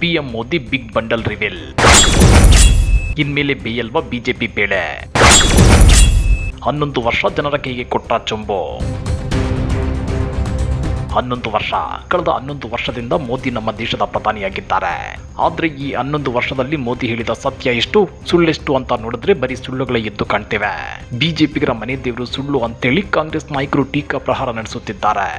PM Modi big bundle reveal. ಇನ್ಮೇಲೆ ಬೇಯಲ್ವಾ BJP ಬೇಳೆ. ಹನ್ನೊಂದು ವರ್ಷ ಜನರ ಕೈಗೆ ಕೊಟ್ಟ ಚೊಂಬು. ಹನ್ನೊಂದು ವರ್ಷ. ಕಳೆದ ಹನ್ನೊಂದು ವರ್ಷದಿಂದ ಮೋದಿ ನಮ್ಮ ದೇಶದ ಪ್ರಧಾನಿಯಾಗಿದ್ದಾರೆ. ಆದ್ರೆ ಈ ಹನ್ನೊಂದು ವರ್ಷದಲ್ಲಿ ಮೋದಿ ಹೇಳಿದ ಸತ್ಯ ಎಷ್ಟು? ಸುಳ್ಳೆಷ್ಟು ಅಂತ ನೋಡಿದ್ರೆ ಬರೀ ಸುಳ್ಳುಗಳೇ ಎದ್ದು ಕಾಣ್ತೇವೆ. ಬಿಜೆಪಿಗರ ಮನೆ ದೇವರು ಸುಳ್ಳು ಅಂತೇಳಿ ಕಾಂಗ್ರೆಸ್ ನಾಯಕರು ಟೀಕಾ ಪ್ರಹಾರ ನಡೆಸುತ್ತಿದ್ದಾರೆ.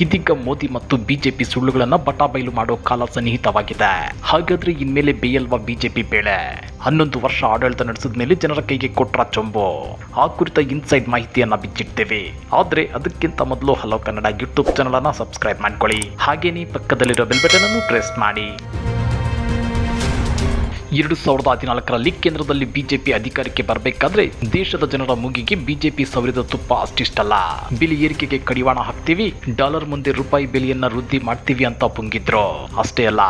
ಇದೀಗ ಮೋದಿ ಮತ್ತು ಬಿಜೆಪಿ ಸುಳ್ಳುಗಳನ್ನ ಬಟಾಬೈಲು ಮಾಡೋ ಕಾಲ ಸನ್ನಿಹಿತವಾಗಿದೆ. ಹಾಗಾದ್ರೆ ಇನ್ಮೇಲೆ ಬೇಯಲ್ವಾ ಬಿಜೆಪಿ ಬೇಳೆ? ಹನ್ನೊಂದು ವರ್ಷ ಆಡಳಿತ ನಡೆಸಿದ ಮೇಲೆ ಜನರ ಕೈಗೆ ಕೊಟ್ರ ಚೊಂಬು. ಆ ಕುರಿತ ಇನ್ಸೈಡ್ ಮಾಹಿತಿಯನ್ನ ಬಿಚ್ಚಿಡ್ತೇವೆ. ಆದ್ರೆ ಅದಕ್ಕಿಂತ ಮೊದಲು ಹಲೋ ಕನ್ನಡ ಯೂಟ್ಯೂಬ್ ಚಾನಲ್ ಅನ್ನ ಸಬ್ಸ್ಕ್ರೈಬ್ ಮಾಡ್ಕೊಳ್ಳಿ. ಹಾಗೇನೇ ಪಕ್ಕದಲ್ಲಿರೋ ಬೆಲ್ ಬಟನ್ ಅನ್ನು ಪ್ರೆಸ್ ಮಾಡಿ. ಎರಡು ಸಾವಿರದ ಹದಿನಾಲ್ಕರಲ್ಲಿ ಕೇಂದ್ರದಲ್ಲಿ ಬಿಜೆಪಿ ಅಧಿಕಾರಕ್ಕೆ ಬರಬೇಕಾದ್ರೆ ದೇಶದ ಜನರ ಮೂಗಿಗೆ ಬಿಜೆಪಿ ಸವರಿದ ತುಪ್ಪ ಅಷ್ಟಿಷ್ಟಲ್ಲ. ಬೆಲೆ ಏರಿಕೆಗೆ ಕಡಿವಾಣ ಹಾಕ್ತೀವಿ, ಡಾಲರ್ ಮುಂದೆ ರೂಪಾಯಿ ಬೆಲೆಯನ್ನ ವೃದ್ಧಿ ಮಾಡ್ತೀವಿ ಅಂತ ಪುಂಗಿದ್ರು. ಅಷ್ಟೇ ಅಲ್ಲ.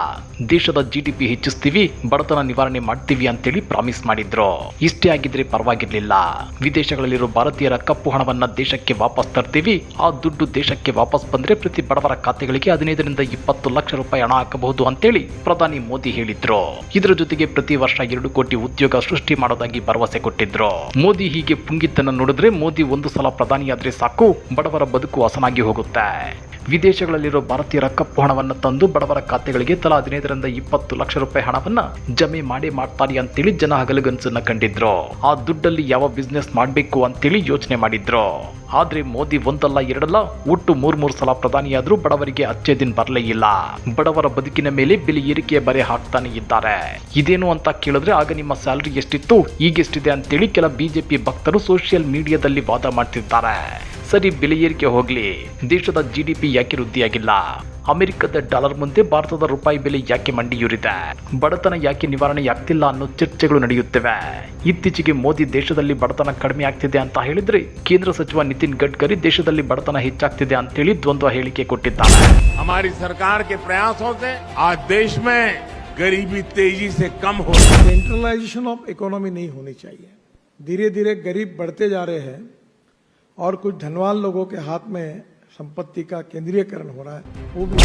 ದೇಶದ ಜಿಡಿಪಿ ಹೆಚ್ಚಿಸ್ತೀವಿ, ಬಡತನ ನಿವಾರಣೆ ಮಾಡ್ತೀವಿ ಅಂತೇಳಿ ಪ್ರಾಮಿಸ್ ಮಾಡಿದ್ರು. ಇಷ್ಟೇ ಆಗಿದ್ರೆ ಪರವಾಗಿರ್ಲಿಲ್ಲ. ವಿದೇಶಗಳಲ್ಲಿರೋ ಭಾರತೀಯರ ಕಪ್ಪು ಹಣವನ್ನ ದೇಶಕ್ಕೆ ವಾಪಸ್ ತರ್ತೀವಿ, ಆ ದುಡ್ಡು ದೇಶಕ್ಕೆ ವಾಪಸ್ ಬಂದ್ರೆ ಪ್ರತಿ ಬಡವರ ಖಾತೆಗಳಿಗೆ ಹದಿನೈದರಿಂದ ಇಪ್ಪತ್ತು ಲಕ್ಷ ರೂಪಾಯಿ ಹಣ ಹಾಕಬಹುದು ಅಂತೇಳಿ ಪ್ರಧಾನಿ ಮೋದಿ ಹೇಳಿದ್ರು. ಇದರ ಜೊತೆಗೆ ಪ್ರತಿ ವರ್ಷ ಎರಡು ಕೋಟಿ ಉದ್ಯೋಗ ಸೃಷ್ಟಿ ಮಾಡೋದಾಗಿ ಭರವಸೆ ಕೊಟ್ಟಿದ್ರು. ಮೋದಿ ಹೀಗೆ ಪುಂಗಿದ್ದನ್ನು ನೋಡಿದ್ರೆ ಮೋದಿ ಒಂದು ಸಲ ಪ್ರಧಾನಿಯಾದ್ರೆ ಸಾಕು, ಬಡವರ ಬದುಕು ಹಸನಾಗಿ ಹೋಗುತ್ತೆ. ವಿದೇಶಗಳಲ್ಲಿರೋ ಭಾರತೀಯರ ಕಪ್ಪು ಹಣವನ್ನು ತಂದು ಬಡವರ ಖಾತೆಗಳಿಗೆ ತಲಾ ಹದಿನೈದರಿಂದ ಇಪ್ಪತ್ತು ಲಕ್ಷ ರೂಪಾಯಿ ಹಣವನ್ನ ಜಮೆ ಮಾಡಿ ಮಾಡ್ತಾರೆ ಅಂತೇಳಿ ಜನ ಹಗಲುಗನ್ಸನ್ನ ಕಂಡಿದ್ರು. ಆ ದುಡ್ಡಲ್ಲಿ ಯಾವ ಬಿಸ್ನೆಸ್ ಮಾಡಬೇಕು ಅಂತೇಳಿ ಯೋಚನೆ ಮಾಡಿದ್ರು. ಆದ್ರೆ ಮೋದಿ ಒಂದಲ್ಲ ಎರಡಲ್ಲ, ಒಟ್ಟು ಮೂರ್ ಮೂರು ಸಲ ಪ್ರಧಾನಿಯಾದ್ರೂ ಬಡವರಿಗೆ ಅಚ್ಚೆ ದಿನ ಬರಲೇ ಇಲ್ಲ. ಬಡವರ ಬದುಕಿನ ಮೇಲೆ ಬೆಲೆ ಏರಿಕೆಯ ಬರೆ ಹಾಕ್ತಾನೆ ಇದ್ದಾರೆ. ಇದೇನು ಅಂತ ಕೇಳಿದ್ರೆ, ಆಗ ನಿಮ್ಮ ಸ್ಯಾಲರಿ ಎಷ್ಟಿತ್ತು? ಈಗೆಷ್ಟಿದೆ? ಅಂತೇಳಿ ಕೆಲ ಬಿಜೆಪಿ ಭಕ್ತರು ಸೋಷಿಯಲ್ ಮೀಡಿಯಾದಲ್ಲಿ ವಾದ ಮಾಡ್ತಿದ್ದಾರೆ. ಸರಿ ಬೆಲೆ ಏರಿಕೆ ಹೋಗ್ಲಿ ದೇಶದ ಜಿ ಡಿ ಪಿ ಯಾಕೆ ವೃದ್ಧಿಯಾಗಿಲ್ಲ ಅಮೆರಿಕದ ಡಾಲರ್ ಮುಂದೆ ಭಾರತದ ರೂಪಾಯಿ ಬೆಲೆ ಯಾಕೆ ಮಂಡಿಯೂರಿದೆ ಬಡತನ ಯಾಕೆ ನಿವಾರಣೆ ಆಗ್ತಿಲ್ಲ ಅನ್ನೋ ಚರ್ಚೆಗಳು ನಡೆಯುತ್ತಿವೆ ಇತ್ತೀಚೆಗೆ ಮೋದಿ ದೇಶದಲ್ಲಿ ಬಡತನ ಕಡಿಮೆ ಆಗ್ತಿದೆ ಅಂತ ಹೇಳಿದ್ರೆ ಕೇಂದ್ರ ಸಚಿವ ನಿತಿನ್ ಗಡ್ಕರಿ ದೇಶದಲ್ಲಿ ಬಡತನ ಹೆಚ್ಚಾಗ್ತಿದೆ ಅಂತೇಳಿ ದ್ವಂದ್ವ ಹೇಳಿಕೆ ಕೊಟ್ಟಿದ್ದಾರೆ हमारी सरकार के प्रयासों से आज देश में गरीबी तेजी से कम हो रही है सेंट्रलाइजेशन ऑफ इकोनॉमी नहीं होनी चाहिए धीरे धीरे गरीब बढ़ते जा रहे हैं और कुछ धनवान लोगों के हाथ में संपत्ति का केंद्रीयकरण हो रहा है वो भी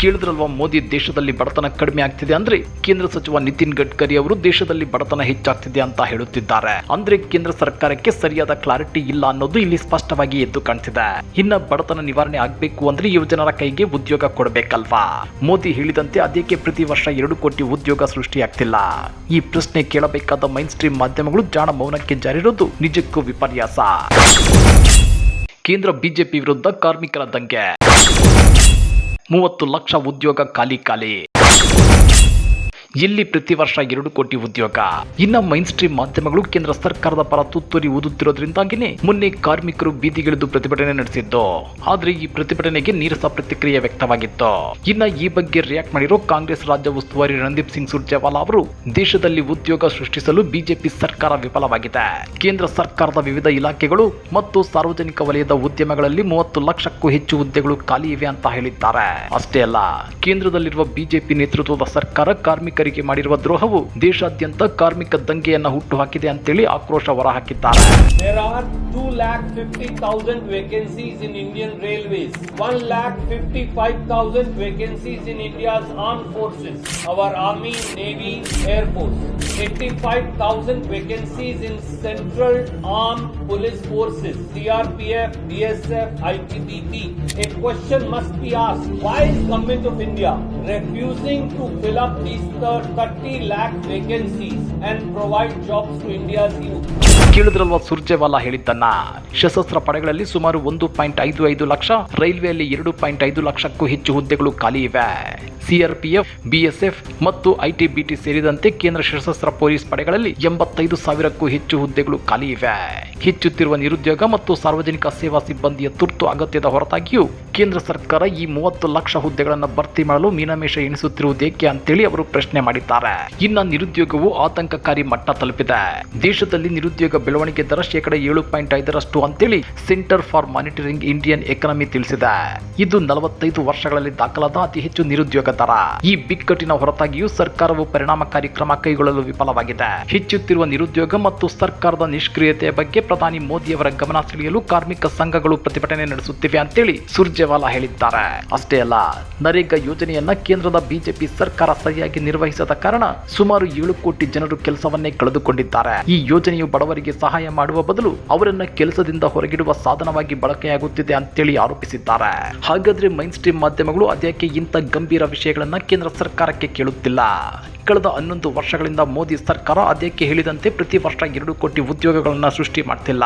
ಕೇಳಿದ್ರಲ್ವಾ ಮೋದಿ ದೇಶದಲ್ಲಿ ಬಡತನ ಕಡಿಮೆ ಆಗ್ತಿದೆ ಅಂದ್ರೆ ಕೇಂದ್ರ ಸಚಿವ ನಿತಿನ್ ಗಡ್ಕರಿ ಅವರು ದೇಶದಲ್ಲಿ ಬಡತನ ಹೆಚ್ಚಾಗ್ತಿದೆ ಅಂತ ಹೇಳುತ್ತಿದ್ದಾರೆ ಅಂದ್ರೆ ಕೇಂದ್ರ ಸರ್ಕಾರಕ್ಕೆ ಸರಿಯಾದ ಕ್ಲಾರಿಟಿ ಇಲ್ಲ ಅನ್ನೋದು ಇಲ್ಲಿ ಸ್ಪಷ್ಟವಾಗಿ ಎದ್ದು ಕಾಣ್ತಿದೆ ಇನ್ನ ಬಡತನ ನಿವಾರಣೆ ಆಗ್ಬೇಕು ಅಂದ್ರೆ ಯುವಜನರ ಕೈಗೆ ಉದ್ಯೋಗ ಕೊಡಬೇಕಲ್ವಾ ಮೋದಿ ಹೇಳಿದಂತೆ ಅದಕ್ಕೆ ಪ್ರತಿ ವರ್ಷ ಎರಡು ಕೋಟಿ ಉದ್ಯೋಗ ಸೃಷ್ಟಿಯಾಗ್ತಿಲ್ಲ ಈ ಪ್ರಶ್ನೆ ಕೇಳಬೇಕಾದ ಮೈನ್ ಸ್ಟ್ರೀಮ್ ಮಾಧ್ಯಮಗಳು ಜಾಣ ಮೌನಕ್ಕೆ ಜಾರಿರೋದು ನಿಜಕ್ಕೂ ವಿಪರ್ಯಾಸ ಕೇಂದ್ರ ಬಿಜೆಪಿ ವಿರುದ್ಧ ಕಾರ್ಮಿಕರ ದಂಗೆ. ಮೂವತ್ತು ಲಕ್ಷ ಉದ್ಯೋಗ ಖಾಲಿ ಖಾಲಿ. ಇಲ್ಲಿ ಪ್ರತಿ ವರ್ಷ ಎರಡು ಕೋಟಿ ಉದ್ಯೋಗ? ಇನ್ನ ಮೈನ್ ಸ್ಟ್ರೀಮ್ ಮಾಧ್ಯಮಗಳು ಕೇಂದ್ರ ಸರ್ಕಾರದ ಪರ ತುತ್ತೂರಿ ಊದುತ್ತಿರೋದ್ರಿಂದಾಗಿನೇ ಮೊನ್ನೆ ಕಾರ್ಮಿಕರು ಬೀದಿಗಿಳಿದು ಪ್ರತಿಭಟನೆ ನಡೆಸಿದ್ದು. ಆದ್ರೆ ಈ ಪ್ರತಿಭಟನೆಗೆ ನೀರಸ ಪ್ರತಿಕ್ರಿಯೆ ವ್ಯಕ್ತವಾಗಿತ್ತು. ಇನ್ನ ಈ ಬಗ್ಗೆ ರಿಯಾಕ್ಟ್ ಮಾಡಿರೋ ಕಾಂಗ್ರೆಸ್ ರಾಜ್ಯ ಉಸ್ತುವಾರಿ ರಣದೀಪ್ ಸಿಂಗ್ ಸುರ್ಜೇವಾಲಾ ಅವರು, ದೇಶದಲ್ಲಿ ಉದ್ಯೋಗ ಸೃಷ್ಟಿಸಲು ಬಿಜೆಪಿ ಸರ್ಕಾರ ವಿಫಲವಾಗಿದೆ. ಕೇಂದ್ರ ಸರ್ಕಾರದ ವಿವಿಧ ಇಲಾಖೆಗಳು ಮತ್ತು ಸಾರ್ವಜನಿಕ ವಲಯದ ಉದ್ಯಮಗಳಲ್ಲಿ ಮೂವತ್ತು ಲಕ್ಷಕ್ಕೂ ಹೆಚ್ಚು ಹುದ್ದೆಗಳು ಖಾಲಿ ಇವೆ ಅಂತ ಹೇಳಿದ್ದಾರೆ. ಅಷ್ಟೇ ಅಲ್ಲ, ಕೇಂದ್ರದಲ್ಲಿರುವ ಬಿಜೆಪಿ ನೇತೃತ್ವದ ಸರ್ಕಾರ ಕಾರ್ಮಿಕರಿಗೆ ಮಾಡಿರುವ ದ್ರೋಹವು ದೇಶಾದ್ಯಂತ ಕಾರ್ಮಿಕ ದಂಗೆಯನ್ನ ಹುಟ್ಟುಹಾಕಿದೆ ಅಂತೇಳಿ ಆಕ್ರೋಶ ಹೊರಹಾಕಿದ್ದಾರೆ There are 2,50,000 vacancies in Indian Railways, 1,55,000 vacancies in India's armed forces, our Army, Navy, Air Force, 85,000 vacancies in Central Armed Police Forces, CRPF, BSF, ITBP. A question must be asked, why is Government of India refusing to fill up these 30? ಕೇಳಿದ್ರಲ್ವಾ Surjewala ಹೇಳಿದ್ದನ್ನ? ಸಶಸ್ತ್ರ ಪಡೆಗಳಲ್ಲಿ ಸುಮಾರು ಒಂದು point ಐದು ಐದು ಲಕ್ಷ, ರೈಲ್ವೆಯಲ್ಲಿ ಎರಡು point ಐದು ಲಕ್ಷಕ್ಕೂ ಹೆಚ್ಚು ಹುದ್ದೆಗಳು ಖಾಲಿ ಇವೆ. ಸಿಆರ್ಪಿಎಫ್, ಬಿಎಸ್ಎಫ್ ಮತ್ತು ಐಟಿಬಿಟಿ ಸೇರಿದಂತೆ ಕೇಂದ್ರ ಸಶಸ್ತ್ರ ಪೊಲೀಸ್ ಪಡೆಗಳಲ್ಲಿ ಎಂಬತ್ತೈದು ಸಾವಿರಕ್ಕೂ ಹೆಚ್ಚು ಹುದ್ದೆಗಳು ಖಾಲಿ ಇವೆ. ಹೆಚ್ಚುತ್ತಿರುವ ನಿರುದ್ಯೋಗ ಮತ್ತು ಸಾರ್ವಜನಿಕ ಸೇವಾ ಸಿಬ್ಬಂದಿಯ ತುರ್ತು ಅಗತ್ಯದ ಹೊರತಾಗಿಯೂ ಕೇಂದ್ರ ಸರ್ಕಾರ ಈ ಮೂವತ್ತು ಲಕ್ಷ ಹುದ್ದೆಗಳನ್ನು ಭರ್ತಿ ಮಾಡಲು ಮೀನಮೇಷ ಎಣಿಸುತ್ತಿರುವುದೇಕೆ ಅಂತೇಳಿ ಅವರು ಪ್ರಶ್ನೆ ಮಾಡಿದ್ದಾರೆ. ಇನ್ನ ನಿರುದ್ಯೋಗವು ಆತಂಕಕಾರಿ ಮಟ್ಟ ತಲುಪಿದೆ. ದೇಶದಲ್ಲಿ ನಿರುದ್ಯೋಗ ಬೆಳವಣಿಗೆ ದರ ಶೇಕಡ ಏಳು ಪಾಯಿಂಟ್ ಐದರಷ್ಟು ಅಂತೇಳಿ centre for monitoring Indian economy ತಿಳಿಸಿದೆ. ಇದು ನಲವತ್ತೈದು ವರ್ಷಗಳಲ್ಲಿ ದಾಖಲಾದ ಅತಿ ಹೆಚ್ಚು ನಿರುದ್ಯೋಗ ದರ. ಈ ಬಿಕ್ಕಟ್ಟಿನ ಹೊರತಾಗಿಯೂ ಸರ್ಕಾರವು ಪರಿಣಾಮಕಾರಿ ಕ್ರಮ ಕೈಗೊಳ್ಳಲು ವಿಫಲವಾಗಿದೆ. ಹೆಚ್ಚುತ್ತಿರುವ ನಿರುದ್ಯೋಗ ಮತ್ತು ಸರ್ಕಾರದ ನಿಷ್ಕ್ರಿಯತೆಯ ಬಗ್ಗೆ ಪ್ರಧಾನಿ ಮೋದಿಯವರ ಗಮನ ಸೆಳೆಯಲು ಕಾರ್ಮಿಕ ಸಂಘಗಳು ಪ್ರತಿಭಟನೆ ನಡೆಸುತ್ತಿವೆ ಅಂತೇಳಿ ಸುರ್ಜೇವಾಲಾ ಹೇಳಿದ್ದಾರೆ. ಅಷ್ಟೇ ಅಲ್ಲ, ನರೇಗಾ ಯೋಜನೆಯನ್ನ ಕೇಂದ್ರದ ಬಿಜೆಪಿ ಸರ್ಕಾರ ಸರಿಯಾಗಿ ನಿರ್ವಹಿಸದ ಕಾರಣ ಸುಮಾರು ಏಳು ಕೋಟಿ ಜನರು ಕೆಲಸವನ್ನೇ ಕಳೆದುಕೊಂಡಿದ್ದಾರೆ. ಈ ಯೋಜನೆಯು ಬಡವರಿಗೆ ಸಹಾಯ ಮಾಡುವ ಬದಲು ಅವರನ್ನ ಕೆಲಸದಿಂದ ಹೊರಗಿಡುವ ಸಾಧನವಾಗಿ ಬಳಕೆಯಾಗುತ್ತಿದೆ ಅಂತೇಳಿ ಆರೋಪಿಸಿದ್ದಾರೆ. ಹಾಗಾದ್ರೆ ಮೈನ್ ಸ್ಟ್ರೀಮ್ ಮಾಧ್ಯಮಗಳು ಅದ್ಯಾಕೆ ಇಂಥ ಗಂಭೀರ ವಿಷಯಗಳನ್ನ ಕೇಂದ್ರ ಸರ್ಕಾರಕ್ಕೆ ಕೇಳುತ್ತಿಲ್ಲ? ಕಳೆದ ಹನ್ನೊಂದು ವರ್ಷಗಳಿಂದ ಮೋದಿ ಸರ್ಕಾರ ಅದಕ್ಕೆ ಹೇಳಿದಂತೆ ಪ್ರತಿ ವರ್ಷ ಎರಡು ಕೋಟಿ ಉದ್ಯೋಗಗಳನ್ನ ಸೃಷ್ಟಿ ಮಾಡ್ತಿಲ್ಲ?